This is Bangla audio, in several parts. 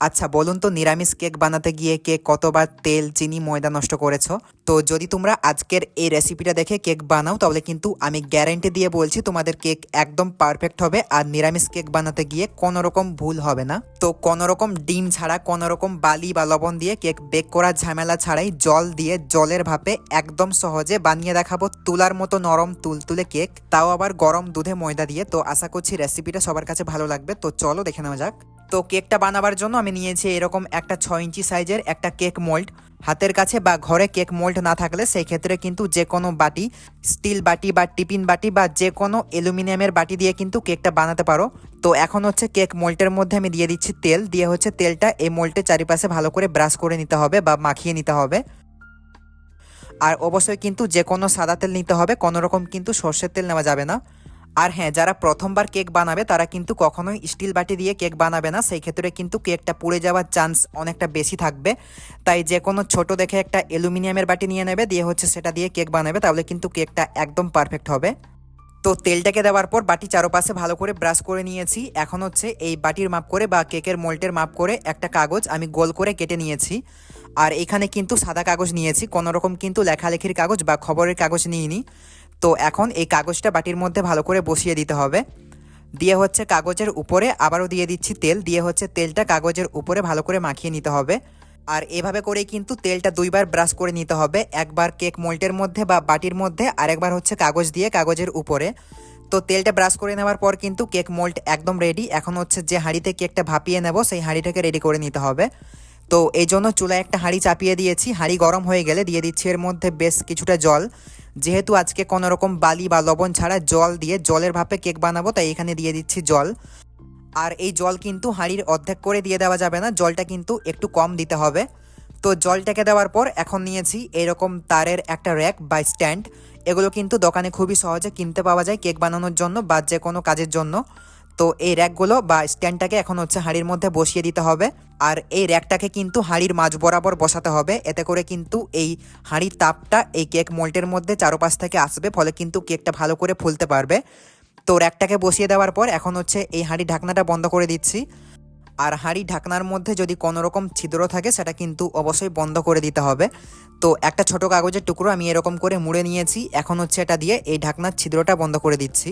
আচ্ছা বলুন তো নিরামিষ কেক বানাতে গিয়ে কে কতবার তেল, চিনি, ময়দা নষ্ট করেছ? তো যদি তোমরা আজকের এই রেসিপিটা দেখে কেক বানাও, তাহলে কিন্তু আমি গ্যারেন্টি দিয়ে বলছি তোমাদের কেক একদম পারফেক্ট হবে আর নিরামিষ কেক বানাতে গিয়ে কোনো রকম ভুল হবে না। তো কোনো রকম ডিম ছাড়া কোনো রকম বালি বা লবণ দিয়ে কেক বেক করার ঝামেলা ছাড়াই জল দিয়ে জলের ভাপে একদম সহজে বানিয়ে দেখাবো তুলার মতো নরম তুলতুলে কেক। তাও আবার গরম দুধে ময়দা দিয়ে। তো আশা করছি রেসিপিটা সবার কাছে ভালো লাগবে। তো চলো দেখে নেওয়া যাক। তো কেকটা বানাবার জন্য আমি নিয়েছি এরকম একটা ছয় ইঞ্চি সাইজের একটা কেক মোল্ড। হাতের কাছে বা ঘরে কেক মোল্ড না থাকলে সেই ক্ষেত্রে কিন্তু যে কোনো বাটি, স্টিল বাটি বা টিফিন বাটি বা যে কোনো অ্যালুমিনিয়ামের বাটি দিয়ে কিন্তু কেকটা বানাতে পারো। তো এখন হচ্ছে কেক মোল্টের মধ্যে আমি দিয়ে দিচ্ছি তেল, দিয়ে হচ্ছে তেলটা এই মোল্টের চারিপাশে ভালো করে ব্রাশ করে নিতে হবে বা মাখিয়ে নিতে হবে। আর অবশ্যই কিন্তু যে কোনো সাদা তেল নিতে হবে, কোনো রকম কিন্তু সর্ষের তেল নেওয়া যাবে না। আর হ্যাঁ যারা প্রথমবার কেক বানাবে, তারা কিন্তু কখনোই স্টিল বাটি দিয়ে কেক বানাবে না। সেই ক্ষেত্রে কিন্তু কেকটা পুড়ে যাওয়ার চান্স অনেকটা বেশি থাকবে। তাই যে কোনো ছোট দেখে একটা অ্যালুমিনিয়ামের বাটি নিয়ে নেবে, দিয়ে হচ্ছে সেটা দিয়ে কেক বানাবে, তাহলে কিন্তু কেকটা একদম পারফেক্ট হবে। তো তেলটাকে দেওয়ার পর বাটি চারপাশে ভালো করে ব্রাশ করে নিয়েছি। এখন হচ্ছে এই বাটির মাপ করে বা কেকের মোল্টের মাপ করে একটা কাগজ আমি গোল করে কেটে নিয়েছি। আর এখানে কিন্তু সাদা কাগজ নিয়েছি, কোনো রকম কিন্তু লেখালেখির কাগজ বা খবরের কাগজ নিইনি। তো এখন এই কাগজটা বাটির মধ্যে ভালো করে বসিয়ে দিতে হবে। দিয়ে হচ্ছে কাগজের উপরে আবারও দিয়ে দিচ্ছি তেল। দিয়ে হচ্ছে তেলটা কাগজের উপরে ভালো করে মাখিয়ে নিতে হবে। আর এভাবে করেই কিন্তু তেলটা দুইবার ব্রাশ করে নিতে হবে। একবার কেক মোল্টের মধ্যে বা বাটির মধ্যে আর একবার হচ্ছে কাগজ দিয়ে কাগজের উপরে। তো তেলটা ব্রাশ করে নেওয়ার পর কিন্তু কেক মোল্ট একদম রেডি এখন হচ্ছে যে হাঁড়িতে কেকটা ভাপিয়ে নেব, সেই হাঁড়িটাকে রেডি করে নিতে হবে। তো এই জন্য চুলায় একটা হাঁড়ি চাপিয়ে দিয়েছি। হাঁড়ি গরম হয়ে গেলে দিয়ে দিচ্ছি এর মধ্যে বেশ কিছুটা জল। যেহেতু আজকে কোনো রকম বালি বা লবণ ছাড়া জল দিয়ে জলের ভাপে কেক বানাবো, তাই এখানে দিয়ে দিচ্ছি জল। আর এই জল কিন্তু হাঁড়ির অর্ধেক করে দিয়ে দেওয়া যাবে না, জলটা কিন্তু একটু কম দিতে হবে। তো জলটাকে দেওয়ার পর এখন নিয়েছি এরকম তারের একটা র্যাক বা স্ট্যান্ড। এগুলো কিন্তু দোকানে খুবই সহজে কিনতে পাওয়া যায় কেক বানানোর জন্য বা যে কোনো কাজের জন্য। তো এই র্যাকগুলো বা স্ট্যান্ডটাকে এখন হচ্ছে হাঁড়ির মধ্যে বসিয়ে দিতে হবে। আর এই র্যাকটাকে কিন্তু হাঁড়ির মাঝ বরাবর বসাতে হবে। এতে করে কিন্তু এই হাঁড়ির তাপটা এই কেক মোল্টের মধ্যে চারোপাশ থেকে আসবে, ফলে কিন্তু কেকটা ভালো করে ফুলতে পারবে। তো র্যাকটাকে বসিয়ে দেওয়ার পর এখন হচ্ছে এই হাঁড়ি ঢাকনাটা বন্ধ করে দিচ্ছি। আর হাঁড়ি ঢাকনার মধ্যে যদি কোনো রকম ছিদ্র থাকে, সেটা কিন্তু অবশ্যই বন্ধ করে দিতে হবে। তো একটা ছোট কাগজের টুকরো আমি এরকম করে মুড়ে নিয়েছি। এখন হচ্ছে এটা দিয়ে এই ঢাকনার ছিদ্রটা বন্ধ করে দিচ্ছি।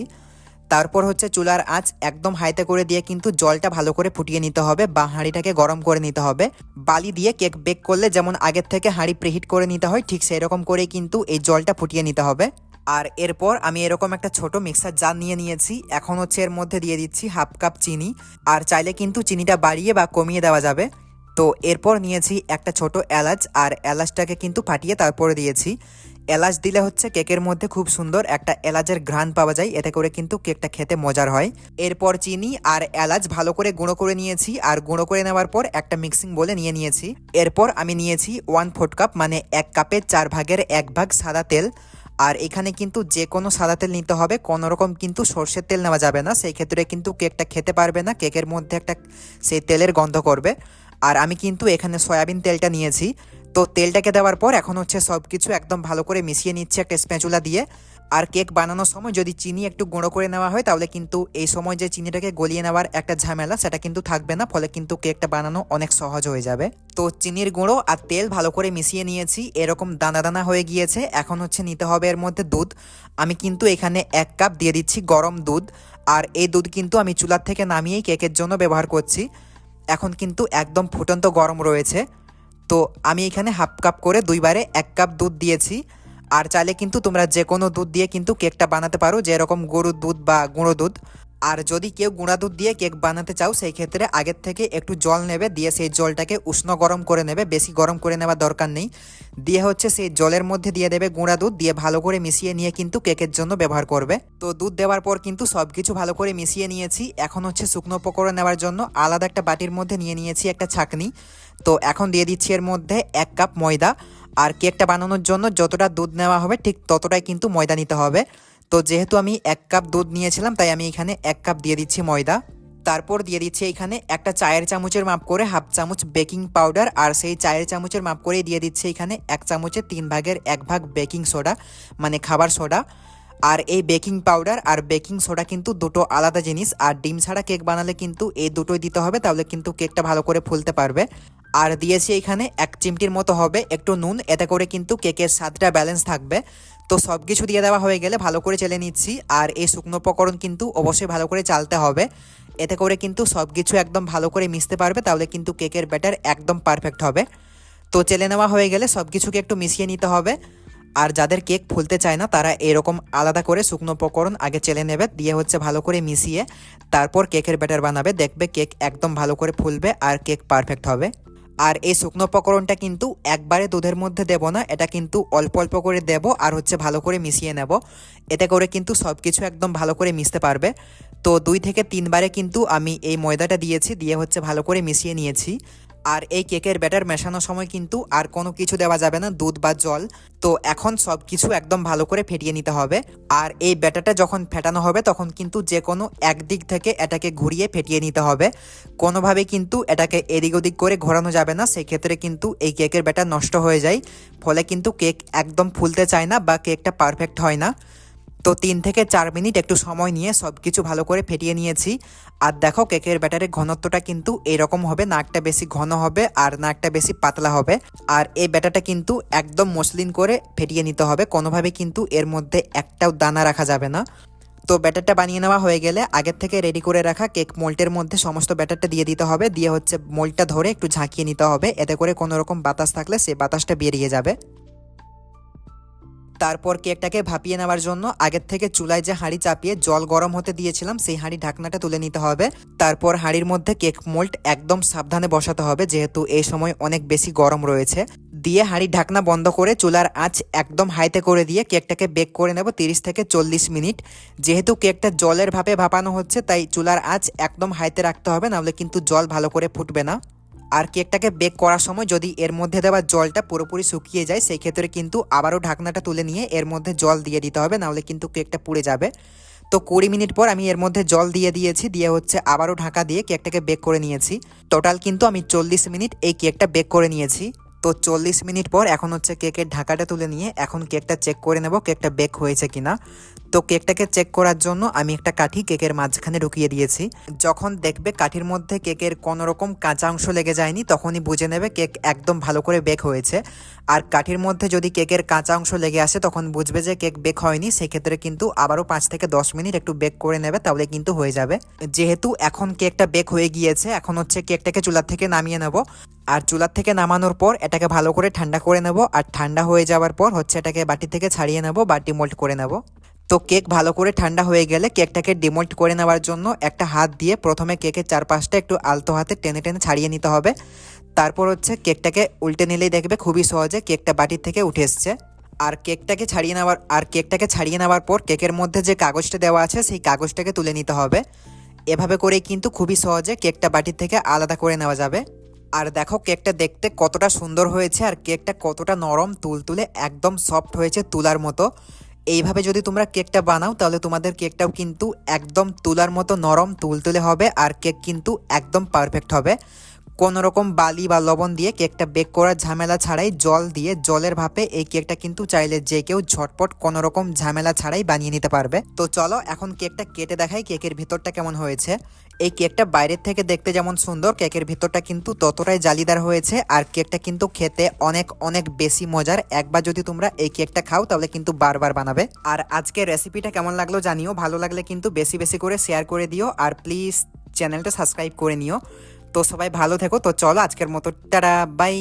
তারপর হচ্ছে চুলার আঁচ একদম হাইতে করে দিয়ে কিন্তু জলটা ভালো করে ফুটিয়ে নিতে হবে বা হাঁড়িটাকে গরম করে নিতে হবে। বালি দিয়ে কেক বেক করলে যেমন আগের থেকে হাঁড়ি প্রিহিট করে নিতে হয়, ঠিক সেই রকম করেই কিন্তু এই জলটা ফুটিয়ে নিতে হবে। আর এরপর আমি এরকম একটা ছোট মিক্সার জার নিয়ে নিয়েছি। এখন হচ্ছে এর মধ্যে দিয়ে দিচ্ছি হাফ কাপ চিনি। আর চাইলে কিন্তু চিনিটা বাড়িয়ে বা কমিয়ে দেওয়া যাবে। তো এরপর নিয়েছি একটা ছোট এলাচ। আর এলাচটাকে কিন্তু ফাটিয়ে তারপরে দিয়েছি। এলাচ দিলে হচ্ছে কেকের মধ্যে খুব সুন্দর একটা এলাচের ঘ্রাণ পাওয়া যায়। এতে করে কিন্তু কেকটা খেতে মজার হয়। এরপর চিনি আর এলাচ ভালো করে গুঁড়ো করে নিয়েছি আর গুঁড়ো করে নেওয়ার পর একটা মিক্সিং বলে নিয়ে নিয়েছি। এরপর আমি নিয়েছি ওয়ান ফোর্থ কাপ মানে এক কাপের চার ভাগের এক ভাগ সাদা তেল। আর এখানে কিন্তু যে কোনো সাদা তেল নিতে হবে। কোনো রকম কিন্তু সর্ষের তেল নেওয়া যাবে না। সেই ক্ষেত্রে কিন্তু কেকটা খেতে পারবে না। কেকের মধ্যে একটা সেই তেলের গন্ধ করবে। আর আমি কিন্তু এখানে সয়াবিন তেলটা নিয়েছি। তো তেলটাকে দেওয়ার পর এখন হচ্ছে সব কিছু একদম ভালো করে মিশিয়ে নিচ্ছে একটা স্প্যাচুলা দিয়ে। আর কেক বানানোর সময় যদি চিনি একটু গুঁড়ো করে নেওয়া হয়, তাহলে কিন্তু এই সময় যে চিনিটাকে গলিয়ে নেওয়ার একটা ঝামেলা, সেটা কিন্তু থাকবে না, ফলে কিন্তু কেকটা বানানো অনেক সহজ হয়ে যাবে। তো চিনির গুঁড়ো আর তেল ভালো করে মিশিয়ে নিয়েছি, এরকম দানা দানা হয়ে গিয়েছে, এখন হচ্ছে নিতে হবে এর মধ্যে দুধ। আমি কিন্তু এখানে এক কাপ দিয়ে দিচ্ছি গরম দুধ, আর এই দুধ কিন্তু আমি চুলার থেকে নামিয়েই কেকের জন্য ব্যবহার করছি। এখন কিন্তু একদম ফুটন্ত গরম রয়েছে। তো আমি এখানে হাফ কাপ করে দুইবারে এক কাপ দুধ দিয়েছি। আর চাইলে কিন্তু তোমরা যে কোনো দুধ দিয়ে কিন্তু কেকটা বানাতে পারো, যেরকম গরুর দুধ বা গুঁড়ো দুধ। আর যদি কেউ গুঁড়া দুধ দিয়ে কেক বানাতে চাও, সেই ক্ষেত্রে আগের থেকে একটু জল নেবে, দিয়ে সেই জলটাকে উষ্ণ গরম করে নেবে, বেশি গরম করে নেওয়ার দরকার নেই। দিয়ে হচ্ছে সেই জলের মধ্যে দিয়ে দেবে গুঁড়া দুধ, দিয়ে ভালো করে মিশিয়ে নিয়ে কিন্তু কেকের জন্য ব্যবহার করবে। তো দুধ দেওয়ার পর কিন্তু সব কিছু ভালো করে মিশিয়ে নিয়েছি। এখন হচ্ছে শুকনো পকোড়া নেওয়ার জন্য আলাদা একটা বাটির মধ্যে নিয়ে নিয়েছি একটা ছাকনি। তো এখন দিয়ে দিচ্ছি এর মধ্যে এক কাপ ময়দা আর কেকটা বানানোর জন্য যতটা দুধ নেওয়া হবে ঠিক ততটাই কিন্তু ময়দা নিতে হবে। তো যেহেতু আমি এক কাপ দুধ নিয়েছিলাম, তাই আমি এখানে এক কাপ দিয়ে দিচ্ছি ময়দা। তারপর দিয়ে দিচ্ছি এখানে একটা চায়ের চামচের মাপ করে হাফ চামচ বেকিং পাউডার আর সেই চায়ের চামচের মাপ করে দিয়ে দিচ্ছি এখানে এক চামচের তিন ভাগের এক ভাগ বেকিং সোডা মানে খাবার সোডা। আর এই বেকিং পাউডার আর বেকিং সোডা কিন্তু দুটো আলাদা জিনিস, আর ডিম ছাড়া কেক বানালে কিন্তু এই দুটোই দিতে হবে, তাহলে কিন্তু কেকটা ভালো করে ফুলতে পারবে। আর দিয়েছি এখানে এক চিমটির মতো হবে, একটু নুন, এতে করে কিন্তু কেকের স্বাদটা ব্যালেন্স থাকবে। তো সব কিছু দিয়ে দেওয়া হয়ে গেলে ভালো করে চেলে নিচ্ছি, আর এই শুকনো উপকরণ কিন্তু অবশ্যই ভালো করে চালতে হবে। এতে করে কিন্তু সব কিছু একদম ভালো করে মিশতে পারবে, তাহলে কিন্তু কেকের ব্যাটার একদম পারফেক্ট হবে। তো চেলে নেওয়া হয়ে গেলে সব কিছুকে একটু মিশিয়ে নিতে হবে। আর যাদের কেক ফুলতে চায় না, তারা এরকম আলাদা করে শুকনো উপকরণ আগে চেলে নেবে, দিয়ে হচ্ছে ভালো করে মিশিয়ে তারপর কেকের ব্যাটার বানাবে, দেখবে কেক একদম ভালো করে ফুলবে, আর কেক পারফেক্ট হবে। আর এই শুকনো উপকরণটা কিন্তু একবারে দুধের মধ্যে দেব না, এটা কিন্তু অল্প অল্প করে দেব আর হচ্ছে ভালো করে মিশিয়ে নেব। এতে করে কিন্তু সব কিছু একদম ভালো করে মিশতে পারবে। তো দুই থেকে তিনবারে কিন্তু আমি এই ময়দাটা দিয়েছি, দিয়ে হচ্ছে ভালো করে মিশিয়ে নিয়েছি। আর এই কেকের ব্যাটার মেশানোর সময় কিন্তু আর কোনো কিছু দেওয়া যাবে না, দুধ বা জল। তো এখন সব কিছু একদম ভালো করে ফেটিয়ে নিতে হবে। আর এই ব্যাটারটা যখন ফেটানো হবে, তখন কিন্তু যে কোনো একদিক থেকে এটাকে ঘুরিয়ে ফেটিয়ে নিতে হবে। কোনোভাবে কিন্তু এটাকে এদিক ওদিক করে ঘোরানো যাবে না, সেক্ষেত্রে কিন্তু এই কেকের ব্যাটার নষ্ট হয়ে যায়। ফলে কিন্তু কেক একদম ফুলতে চায় না বা কেকটা পারফেক্ট হয় না। তো তিন থেকে চার মিনিট একটু সময় নিয়ে সব কিছু ভালো করে ফেটিয়ে নিয়েছি। আর দেখো কেকের ব্যাটারের ঘনত্বটা কিন্তু এরকম হবে, নাকটা বেশি ঘন হবে আর নাকটা বেশি পাতলা হবে। আর এই ব্যাটারটা কিন্তু একদম মসলিন করে ফেটিয়ে নিতে হবে, কোনোভাবে কিন্তু এর মধ্যে একটাও দানা রাখা যাবে না। তো ব্যাটারটা বানিয়ে নেওয়া হয়ে গেলে আগের থেকে রেডি করে রাখা কেক মোল্টের মধ্যে সমস্ত ব্যাটারটা দিয়ে দিতে হবে, দিয়ে হচ্ছে মোল্টটা ধরে একটু ঝাঁকিয়ে নিতে হবে। এতে করে কোনো রকম বাতাস থাকলে সেই বাতাসটা বেরিয়ে যাবে। তারপর কেকটাকে ভাপিয়ে নেওয়ার জন্য? আগের থেকে চুলায় যে হাঁড়ি চাপিয়ে জল গরম হতে দিয়েছিলাম, সেই হাঁড়ি ঢাকনাটা তুলে নিতে হবে। তারপর হাঁড়ির মধ্যে কেক মোল্ড একদম সাবধানে বসাতে হবে, যেহেতু এই সময় অনেক বেশি গরম রয়েছে। দিয়ে হাঁড়ির ঢাকনা বন্ধ করে চুলার আঁচ একদম হাইতে করে দিয়ে কেকটাকে বেক করে নেব তিরিশ থেকে চল্লিশ মিনিট। যেহেতু কেকটা জলের ভাপে ভাপানো হচ্ছে, তাই চুলার আঁচ একদম হাইতে রাখতে হবে, নাহলে কিন্তু জল ভালো করে ফুটবে না। আর কেকটাকে বেক করার সময় যদি এর মধ্যে দেওয়া জলটা পুরোপুরি শুকিয়ে যায়, সেই ক্ষেত্রে কিন্তু আবারও ঢাকনাটা তুলে নিয়ে এর মধ্যে জল দিয়ে দিতে হবে, নাহলে কিন্তু কেকটা পুড়ে যাবে। তো কুড়ি মিনিট পর আমি এর মধ্যে জল দিয়ে দিয়েছি, দিয়ে হচ্ছে আবারও ঢাকা দিয়ে কেকটাকে বেক করে নিয়েছি। টোটাল কিন্তু আমি চল্লিশ মিনিট এই কেকটা বেক করে নিয়েছি। তো চল্লিশ মিনিট পর এখন হচ্ছে কেকের ঢাকাটা তুলে নিয়ে এখন কেকটা চেক করে নেব, কেকটা বেক হয়েছে কিনা। তো কেকটাকে চেক করার জন্য আমি একটা কাঠি কেকের মাঝখানে ঢুকিয়ে দিয়েছি। যখন দেখবে কাঠির মধ্যে কেকের কোনো রকম কাঁচা অংশ লেগে যায়নি, তখনই বুঝে নেবে কেক একদম ভালো করে বেক হয়েছে। আর কাঠির মধ্যে যদি কেকের কাঁচা অংশ লেগে আসে, তখন বুঝবে যে কেক বেক হয়নি। সেক্ষেত্রে কিন্তু আবারও পাঁচ থেকে দশ মিনিট একটু বেক করে নেবে, তাহলে কিন্তু হয়ে যাবে। যেহেতু এখন কেকটা বেক হয়ে গিয়েছে, এখন হচ্ছে কেকটাকে চুলার থেকে নামিয়ে নেব। আর চুলার থেকে নামানোর পর এটাকে ভালো করে ঠান্ডা করে নেব। আর ঠান্ডা হয়ে যাওয়ার পর হচ্ছে এটাকে বাটি থেকে ছাড়িয়ে নেব, বাটি মোল্ড করে নেব। তো কেক ভালো করে ঠান্ডা হয়ে গেলে কেকটাকে ডিমোল্ট করে নেওয়ার জন্য একটা হাত দিয়ে প্রথমে কেকের চারপাশটা একটু আলতো হাতে টেনে টেনে ছাড়িয়ে নিতে হবে। তারপর হচ্ছে কেকটাকে উল্টে নিলেই দেখবে খুবই সহজে কেকটা বাটির থেকে উঠে এসছে। আর কেকটাকে ছাড়িয়ে নেওয়ার, আর কেকটাকে ছাড়িয়ে নেওয়ার পর কেকের মধ্যে যে কাগজটা দেওয়া আছে সেই কাগজটাকে তুলে নিতে হবে। এভাবে করেই কিন্তু খুবই সহজে কেকটা বাটির থেকে আলাদা করে নেওয়া যাবে। আর দেখো কেকটা দেখতে কতটা সুন্দর হয়েছে আর কেকটা কতটা নরম, তুলতুলে একদম সফট হয়েছে তুলার মতো। এইভাবে যদি তোমরা কেকটা বানাও, তাহলে তোমাদের কেকটাও কিন্তু একদম তুলার মতো নরম তুলতুলে হবে আর কেক কিন্তু একদম পারফেক্ট হবে। কোনো রকম বালি বা লবণ দিয়ে কেকটা বেক করার ঝামেলা ছাড়াই জল দিয়ে জলের ভাপে এই কেকটা কিন্তু চাইলে যে কেউ ঝটপট কোনো রকম ঝামেলা ছাড়াই বানিয়ে নিতে পারবে। তো চলো এখন কেকটা কেটে দেখাই কেকের ভিতরটা কেমন হয়েছে। এই কেকটা বাইরের থেকে দেখতে যেমন সুন্দর, কেকের ভিতরটা কিন্তু ততটাই জালিদার হয়েছে আর কেকটা কিন্তু খেতে অনেক অনেক বেশি মজার। একবার যদি তোমরা এই কেকটা খাও, তাহলে কিন্তু বারবার বানাবে। আর আজকে রেসিপিটা কেমন লাগল জানিও, ভালো লাগলে কিন্তু বেশি বেশি করে শেয়ার করে দিও আর প্লিজ চ্যানেলটা সাবস্ক্রাইব করে নিও। তো সবাই ভালো থেকো, তো চলো আজকের মতো, টাটা, বাই।